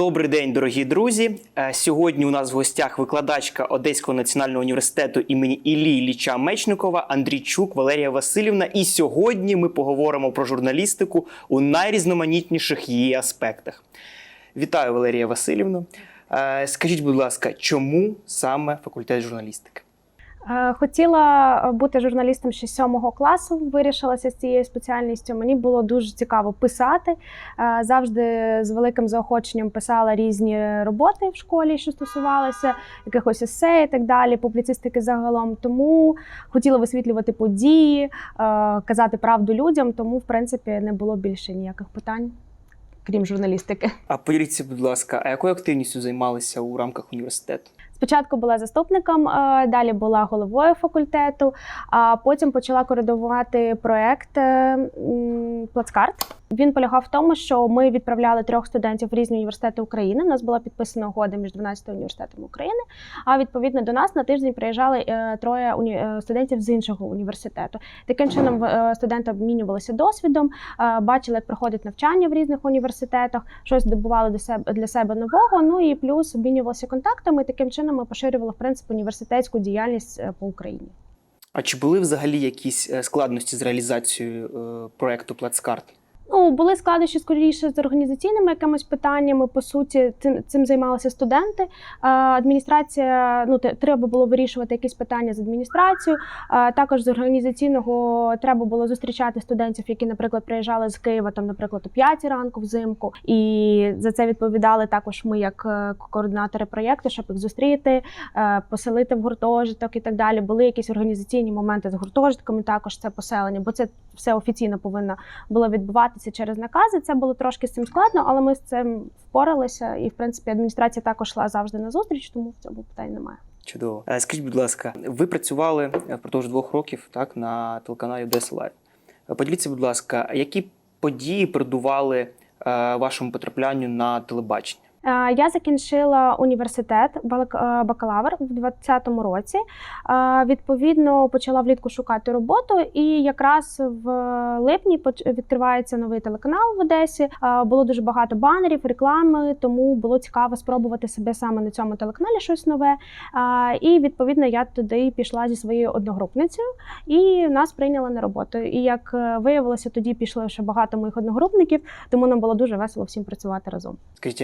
Добрий день, дорогі друзі. Е, Сьогодні у нас в гостях викладачка Одеського національного університету імені Іллі Ілліча Мечникова Андрійчук Валерія Васильівна. І сьогодні ми поговоримо про журналістику у найрізноманітніших її аспектах. Вітаю, Валерія Васильівна. Е, Скажіть, будь ласка, чому саме факультет журналістики? Е, Хотіла бути журналістом ще сьомого класу, вирішилася з цією спеціальністю. Мені було дуже цікаво писати. Е, Завжди з великим заохоченням писала різні роботи в школі, що стосувалися якихось есе і так далі, публіцистики загалом. Тому хотіла висвітлювати події, е, казати правду людям. Тому, в принципі, не було більше ніяких питань, крім журналістики. А поділіться, будь ласка, а якою активністю займалися у рамках університету? Спочатку була заступником, е, далі була головою факультету, а потім почала координувати проект е, Плацкарт. Він полягав в тому, що ми відправляли трьох студентів в різні університети України. У нас була підписана угода між 12 університетами України. А відповідно до нас на тиждень приїжджали е, троє е, студентів з іншого університету. Таким чином е, студенти обмінювалися досвідом, бачили, як проходить навчання в різних університетах, щось здобували для себе нового. Ну і плюс обмінювалися контактами. Таким чином ми поширювали в принципі університетську діяльність по Україні. А чи були взагалі якісь складності з реалізацією проекту Плацкарт? Ну, були складнощі скоріше з організаційними якимись питаннями. По суті, цим, цим займалися студенти. Адміністрація ну те- треба було вирішувати якісь питання з адміністрацією. Також з організаційного треба було зустрічати студентів, які, наприклад, приїжджали з Києва, там, наприклад, о 5 ранку взимку. І за це відповідали також ми, як е, координатори проєкту, щоб їх зустріти, е, поселити в гуртожиток і так далі. Були якісь організаційні моменти з гуртожитками, також це поселення, бо це все офіційно повинно було відбуватися через накази. Це було трошки з цим складно, але ми з цим впоралися. І, в принципі, адміністрація також йшла завжди на зустріч, тому в цьому питань немає. Чудово. Е, Скажіть, будь ласка, ви працювали е, впродовж двох років так, на телеканалі Одеса Лайв. Е, Поділіться, будь ласка, які події передували е, вашому потраплянню на телебачення? Е, Я закінчила університет е, бакалавр в 2020 році. Е, Відповідно, почала влітку шукати роботу, і якраз в липні відкривається новий телеканал в Одесі. Було дуже багато банерів, реклами, тому було цікаво спробувати себе саме на цьому телеканалі щось нове. І відповідно я туди пішла зі своєю одногрупницею, і нас прийняли на роботу. І як виявилося, тоді пішло ще багато моїх одногрупників, тому нам було дуже весело всім працювати разом. Скажіть,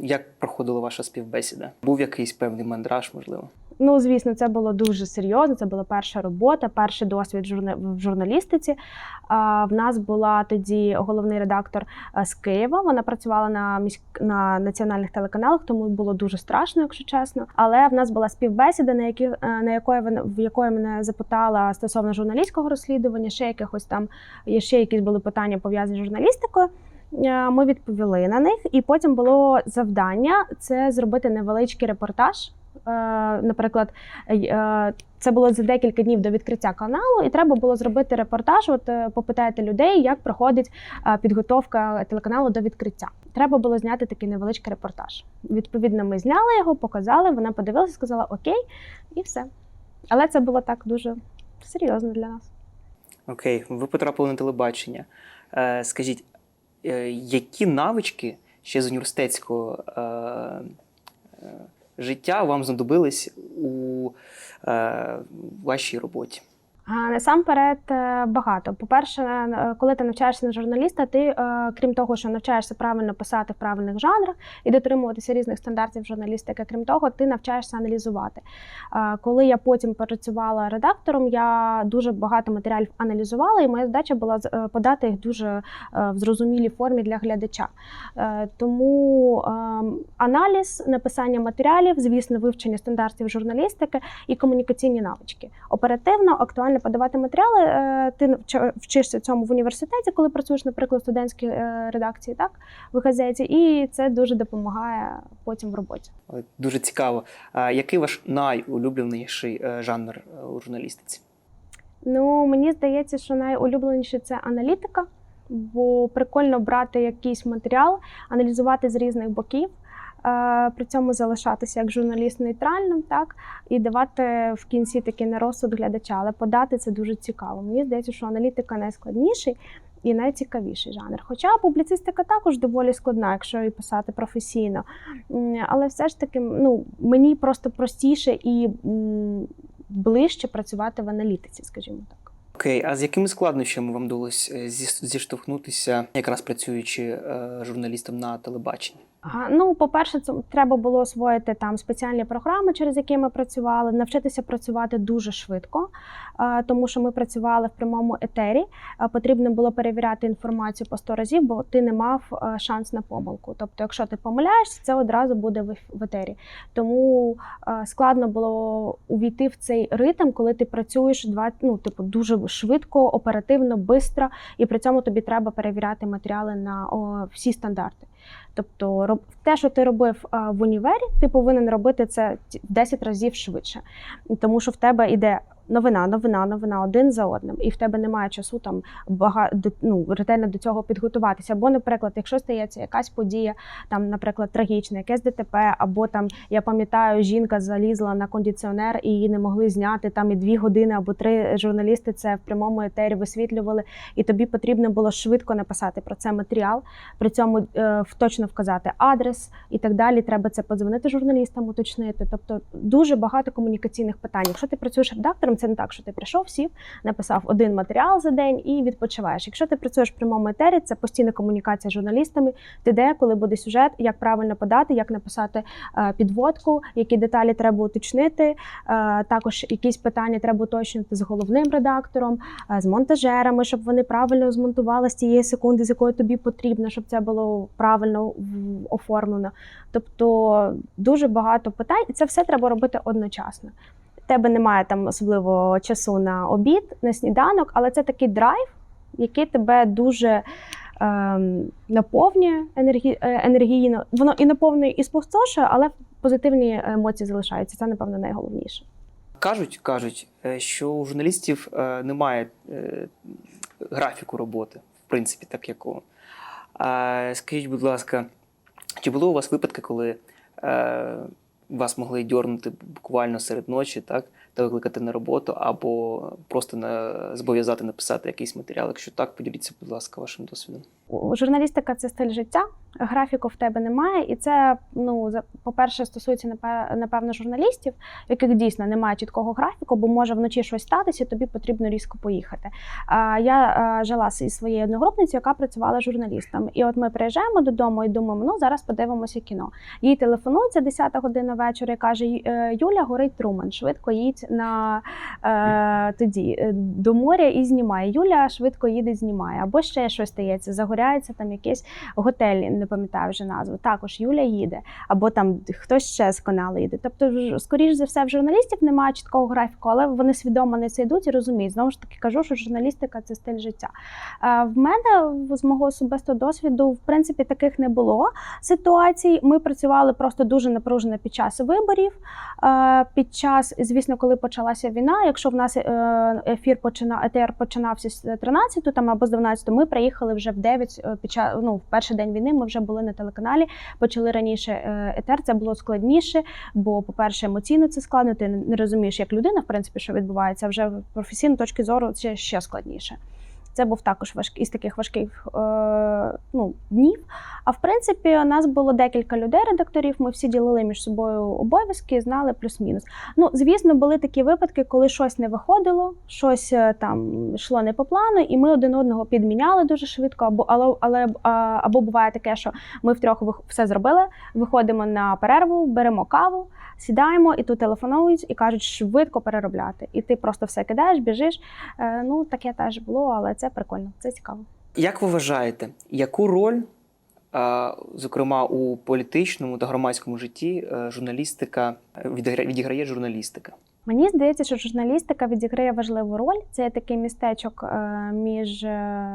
як проходила ваша співбесіда? Був якийсь певний мандраж, можливо? Ну, звісно, це було дуже серйозно. Це була перша робота, перший досвід в журналістиці. В нас була тоді головний редактор з Києва. Вона працювала на міськ... на національних телеканалах, тому було дуже страшно, якщо чесно. Але в нас була співбесіда, на які е, на якої в якої мене запитала стосовно журналістського розслідування, ще якихось там ще якісь були питання пов'язані з журналістикою. Е, Ми відповіли на них, і потім було завдання це зробити невеличкий репортаж. Е, Наприклад, е, це було за декілька днів до відкриття каналу, і треба було зробити репортаж. От е, попитати людей, як проходить підготовка телеканалу до відкриття. Треба було зняти такий невеличкий репортаж. Відповідно, ми зняли його, показали. Вона подивилася, сказала Окей, і все. Але це було так дуже серйозно для нас. Окей, ви потрапили на телебачення. Скажіть, які навички ще з університетського е, е, життя вам знадобились у е, вашій роботі? Насамперед е, багато. По-перше, е, коли ти навчаєшся на журналіста, ти, е, крім того, що навчаєшся правильно писати в правильних жанрах і дотримуватися різних стандартів журналістики, крім того, ти навчаєшся аналізувати. Е, Коли я потім працювала редактором, я дуже багато матеріалів аналізувала, і моя задача була е, подати їх дуже е, в зрозумілій формі для глядача. Е, Тому аналіз, написання матеріалів, звісно, вивчення стандартів журналістики і комунікаційні навички. Оперативно, актуально подавати матеріали. е, Ти вчишся цьому в університеті, коли працюєш, наприклад, в студентській е, редакції, так в газеті, і це дуже допомагає потім в роботі. Дуже цікаво. А який ваш найулюбленіший е, жанр у журналістиці? Ну мені здається, що найулюбленіше це аналітика, бо прикольно брати якийсь матеріал, аналізувати з різних боків. Е, При цьому залишатися як журналіст нейтральним, так і давати в кінці такий на розсуд глядача, але подати це дуже цікаво. Мені здається, що аналітика найскладніший. і найцікавіший жанр. Хоча публіцистика також доволі складна, якщо її писати професійно. Але все ж таки, ну мені просто простіше і ближче працювати в аналітиці, скажімо так. Окей, а з якими складнощами вам вдалося е, зі- зіштовхнутися, якраз працюючи е, журналістом на телебаченні? Ну, по-перше, це треба було освоїти там спеціальні програми, через які ми працювали, навчитися працювати дуже швидко, тому що ми працювали в прямому етері. Потрібно було перевіряти інформацію по 100 разів, бо ти не мав шанс на помилку. Тобто, якщо ти помиляєшся, це одразу буде в в етері. Тому складно було увійти в цей ритм, коли ти працюєш два, ну, типу, дуже швидко, оперативно, швидко, і при цьому тобі треба перевіряти матеріали на о, всі стандарти. Тобто, те, що ти робив в універі, ти повинен робити це в 10 разів швидше, тому що в тебе йде новина, новина, новина один за одним, і в тебе немає часу там багато ну, ретельно до цього підготуватися. Або, наприклад, якщо стається якась подія, там, наприклад, трагічна, якесь ДТП, або там я пам'ятаю, жінка залізла на кондиціонер і її не могли зняти там і дві години або три журналісти це в прямому етері висвітлювали, і тобі потрібно було швидко написати про це матеріал при цьому е, точно вказати адрес і так далі. Треба це подзвонити журналістам, уточнити. Тобто дуже багато комунікаційних питань. Якщо ти працюєш редактором, це не так, що ти прийшов, сів, написав один матеріал за день і відпочиваєш. Якщо ти працюєш в прямому етері, це постійна комунікація з журналістами. Ти де, коли буде сюжет, як правильно подати, як написати е, підводку, які деталі треба уточнити. Е, також якісь питання треба уточнити з головним редактором, е, з монтажерами, щоб вони правильно змонтували з тієї секунди, з якої тобі потрібно, щоб це було правильно оформлено. Тобто дуже багато питань, і це все треба робити одночасно. Тебе немає там особливо часу на обід, на сніданок, але це такий драйв, який тебе дуже ем, наповнює енергі... е, енергійно. Воно і наповнює, і спустошує, але позитивні емоції залишаються. Це, напевно, найголовніше. Кажуть, кажуть, е, що у журналістів е, немає графіку роботи, в принципі, так якого. Скажіть, будь ласка, чи були у вас випадки, коли вас могли дьорнути буквально серед ночі, так, та викликати на роботу, або просто на, зобов'язати написати якийсь матеріал? Якщо так, поділіться, будь ласка, вашим досвідом. Журналістика це стиль життя, графіку в тебе немає, і це ну по-перше стосується напевно журналістів, яких дійсно немає чіткого графіку, бо може вночі щось статися, тобі потрібно різко поїхати. Я жила зі своєю одногрупницею, яка працювала журналістом. І от ми приїжджаємо додому і думаємо, ну зараз подивимося кіно. Їй телефонується 10 година вечора і каже: е, Юля горить Труман, швидко їдь на е, тоді е, до моря і знімає. Юля швидко їде, знімає. Або ще щось стається, загоряється там якийсь готель, не пам'ятаю вже назву. Також Юля їде, або там хтось ще з каналу їде. Тобто, скоріш за все, в журналістів немає чіткого графіку, але вони свідомо на це йдуть і розуміють. Знову ж таки кажу, що журналістика це стиль життя. Е, В мене з мого особистого досвіду, в принципі, таких не було ситуацій. Ми працювали просто дуже напружено під час виборів. Е, Під час, звісно, коли почалася війна, якщо в нас е, ефір почина, ЕТР починався з 13 там або з 12, ми приїхали вже в 9 е, під час, ну, в перший день війни. Ми вже були на телеканалі, почали раніше ЕТР. Це було складніше, бо, по-перше, емоційно це складно. Ти не розумієш, як людина, в принципі, що відбувається. Вже з професійної точки зору це ще складніше. Це був також важкий із таких важких е, ну, днів. А в принципі, у нас було декілька людей, редакторів. Ми всі ділили між собою обов'язки, знали плюс-мінус. Ну, звісно, були такі випадки, коли щось не виходило, щось е, там йшло не по плану, і ми один одного підміняли дуже швидко. Або але, але або буває таке, що ми втрьох все зробили, виходимо на перерву, беремо каву, сідаємо, і тут телефонують і кажуть швидко переробляти. І ти просто все кидаєш, біжиш. Е, ну таке теж було, але це прикольно, це цікаво. Як ви вважаєте, яку роль, зокрема у політичному та громадському житті, е, журналістика відігра- відіграє журналістика? Мені здається, що журналістика відіграє важливу роль. Це такий містечок е, між е,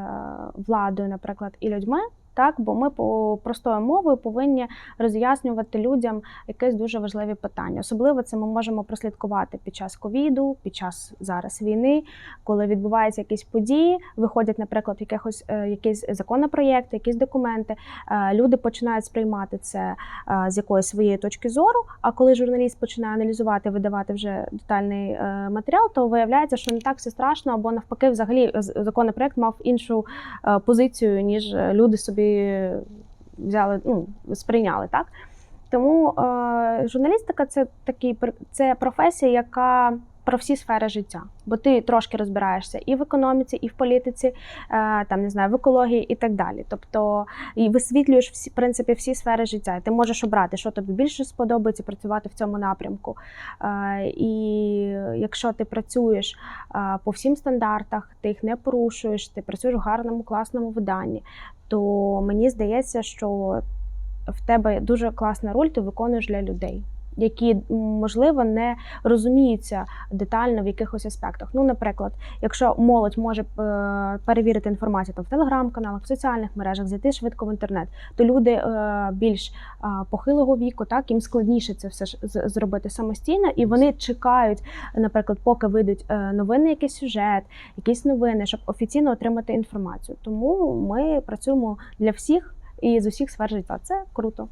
владою, наприклад, і людьми. Так, бо ми по простою мовою повинні роз'яснювати людям якесь дуже важливі питання. Особливо це ми можемо прослідкувати під час ковіду, під час зараз війни, коли відбуваються якісь події, виходять, наприклад, якихось е, якісь законопроєкти, якісь документи. е, Люди починають сприймати це е, з якоїсь своєї точки зору. А коли журналіст починає аналізувати, видавати вже детальний матеріал, то виявляється, що не так все страшно, або навпаки, взагалі законопроект мав іншу позицію, ніж люди собі взяли, ну, сприйняли, так? Тому е, журналістика це такий це професія, яка про всі сфери життя, бо ти трошки розбираєшся і в економіці, і в політиці, е, там не знаю, в екології і так далі. Тобто і висвітлюєш всі в принципі всі сфери життя. Ти можеш обрати, що тобі більше сподобається працювати в цьому напрямку. Е, і якщо ти працюєш е, по всім стандартах, ти їх не порушуєш, ти працюєш в гарному, класному виданні, то мені здається, що в тебе дуже класна роль, ти виконуєш для людей. Які можливо не розуміються детально в якихось аспектах. Ну, наприклад, якщо молодь може е, перевірити інформацію там в телеграм-каналах, в соціальних мережах, зайти швидко в інтернет, то люди е, більш похилого віку, так їм складніше це все зробити самостійно, і вони чекають, наприклад, поки вийдуть е, новини, якийсь сюжет, якісь новини, щоб офіційно отримати інформацію. Тому ми працюємо для всіх і з усіх сфер життя. Це круто.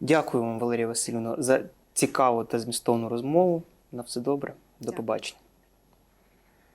Дякую вам, Валерія Васильівна, за цікаву та змістовну розмову. На все добре. До Дякую. побачення.